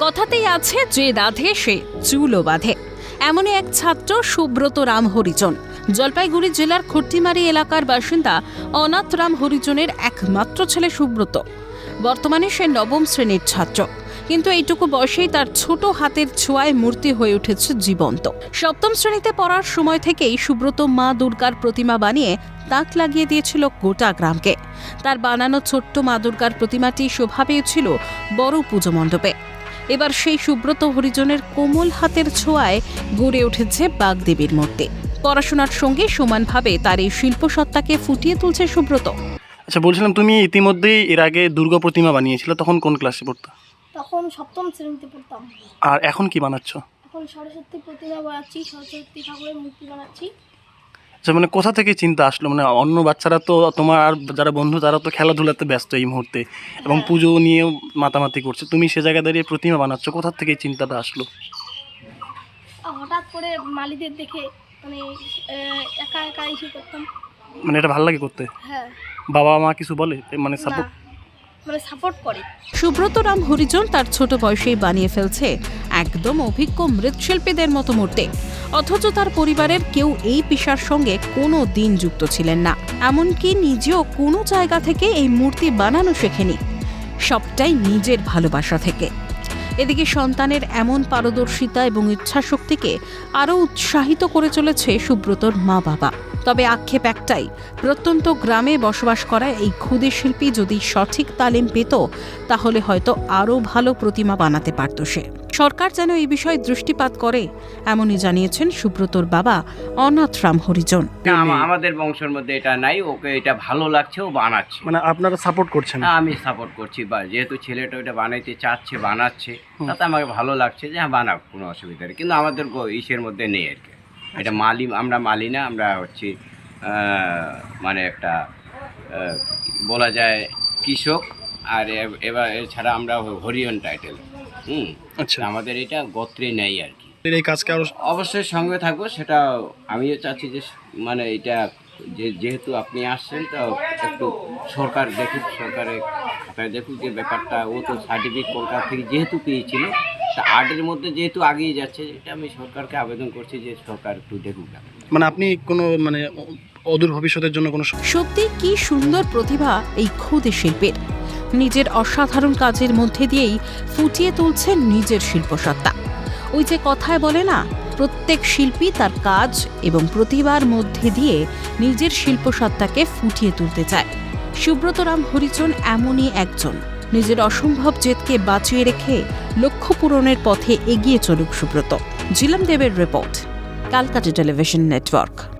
কথাতেই আছে যে রাধে, সে চুলও বাঁধে। এমনই এক ছাত্র, সুব্রত রাম হরিজন। জলপাইগুড়ি জেলার খট্টিমারি এলাকার বাসিন্দা অনাথ রাম হরিজনের একমাত্র ছেলে সুব্রত। বর্তমানে সে নবম শ্রেণির ছাত্র। কিন্তু এইটুকু বয়সেই তার ছোট হাতের ছোঁয়ায় মূর্তি হয়ে উঠেছে জীবন্ত। সপ্তম শ্রেণীতে পড়ার সময় থেকেই সুব্রত মা দুর্গার প্রতিমা বানিয়ে তাক লাগিয়ে দিয়েছিল গোটা গ্রামকে। তার বানানো ছোট্ট মা দুর্গার প্রতিমাটি শোভা পেয়েছিল বড় পুজো মণ্ডপে। এবার সেই সুব্রত হরিজনের কোমল হাতের ছোঁয়ায় গড়ে উঠেছে বাগদেবীর মূর্তি। পড়াশোনার সঙ্গে সমানভাবে তার এই শিল্পসত্তাকে ফুটিয়ে তুলছে সুব্রত। আচ্ছা বলছিলাম তুমি ইতিমধ্যেই এর আগে দুর্গা প্রতিমা বানিয়েছিলে তখন কোন ক্লাসে পড়তো? তখন সপ্তম শ্রেণীতে পড়তাম। আর এখন কি বানাচ্ছ? এখন সরস্বতী প্রতিমা বানাচ্ছি সরস্বতী ঠাকুরের মূর্তি বানাচ্ছি। আচ্ছা মানে কোথা থেকে চিন্তা আসলো? মানে অন্য বাচ্চারা তো তোমার আর যারা বন্ধু তারা তো খেলাধুলাতে ব্যস্ত এই মুহূর্তে এবং হ্যাঁ। পুজো নিয়েও মাতামাতি করছে। তুমি সে জায়গায় দাঁড়িয়ে প্রতিমা বানাচ্ছ কোথা থেকে এই চিন্তাটা আসলো? হঠাৎ করে মালিদের দেখে মানে একা একা এসে করতাম। মানে এটা ভালো লাগে করতে? হ্যাঁ। বাবা মা কিছু বলে? মানে সাপোর্ট মানে সাপোর্ট করে। সুব্রত রাম হরিজন তার ছোট বয়সেই বানিয়ে ফেলছে একদম অভিজ্ঞ মৃৎশিল্পীদের মতো মূর্তি। অথচ তার পরিবারের কেউ এই পেশার সঙ্গে কোনো দিন যুক্ত ছিলেন না। এমনকি নিজেও কোনো জায়গা থেকে এই মূর্তি বানানো শেখেনি। সবটাই নিজের ভালোবাসা থেকে। এদিকে সন্তানের এমন পারদর্শিতা এবং ইচ্ছাশক্তিকে আরও উৎসাহিত করে চলেছে সুব্রতর মা বাবা তবে আক্ষেপ একটাই, প্রত্যন্ত গ্রামে বসবাস করা এই ক্ষুদে শিল্পী যদি সঠিক তালিম পেত, তাহলে হয়তো আরও ভালো প্রতিমা বানাতে পারত সে। সরকার যেন এই বিষয়ে দৃষ্টিপাত করে এমনই জানিয়েছেন সুব্রতর বাবা অনাথ রাম হরিজন আমাদের বংশের মধ্যে এটা নাই ওকে এটা ভালো লাগছে ও বানাচ্ছে। মানে আপনারা সাপোর্ট করছেন? না, আমি সাপোর্ট করছি বা যেহেতু ছেলেটা ওটা বানাইতে চাচ্ছে বানাচ্ছে তাতে আমাকে ভালো লাগছে যে হ্যাঁ বানাক কোনো অসুবিধা নেই। কিন্তু আমাদের ইসের মধ্যে নেই আর কি। এটা মালি আমরা মালি না আমরা হচ্ছি মানে একটা বলা যায় কৃষক আর এবার এছাড়া আমরা হরিয়ন টাইটেল। হুম। আচ্ছা। আমাদের এটা গোত্রে নেই আর কি। এই কাজকে আরও অবশ্যই সঙ্গে থাকব সেটা আমিও চাচ্ছি যে মানে এটা যে যেহেতু আপনি আসছেন তো একটু সরকার দেখুক সরকারের খাতায় দেখুক যে ব্যাপারটা ও তো সার্টিফিকেট কলকাতা থেকে যেহেতু পেয়েছিল তা আর্টের মধ্যে যেহেতু আগিয়ে যাচ্ছে এটা আমি সরকারকে আবেদন করছি যে সরকার একটু দেখুক মানে আপনি কোনো মানে অদূর ভবিষ্যতের জন্য কোনো সত্যি কি সুন্দর প্রতিভা এই ক্ষুদে শিল্পীর। নিজের অসাধারণ কাজের মধ্যে দিয়েই ফুটিয়ে তুলছে নিজের শিল্পসত্তা। ওই যে কথায় বলে না, প্রত্যেক শিল্পী তার কাজ এবং প্রতিভার মধ্যে দিয়ে নিজের শিল্পসত্তাকে ফুটিয়ে তুলতে চায়। সুব্রত রাম হরিজন এমনই একজন। নিজের অসম্ভব জেদকে বাঁচিয়ে রেখে লক্ষ্য পূরণের পথে এগিয়ে চলুক সুব্রত। জিলাম দেবের রিপোর্ট ক্যালকাটা টেলিভিশন নেটওয়ার্ক।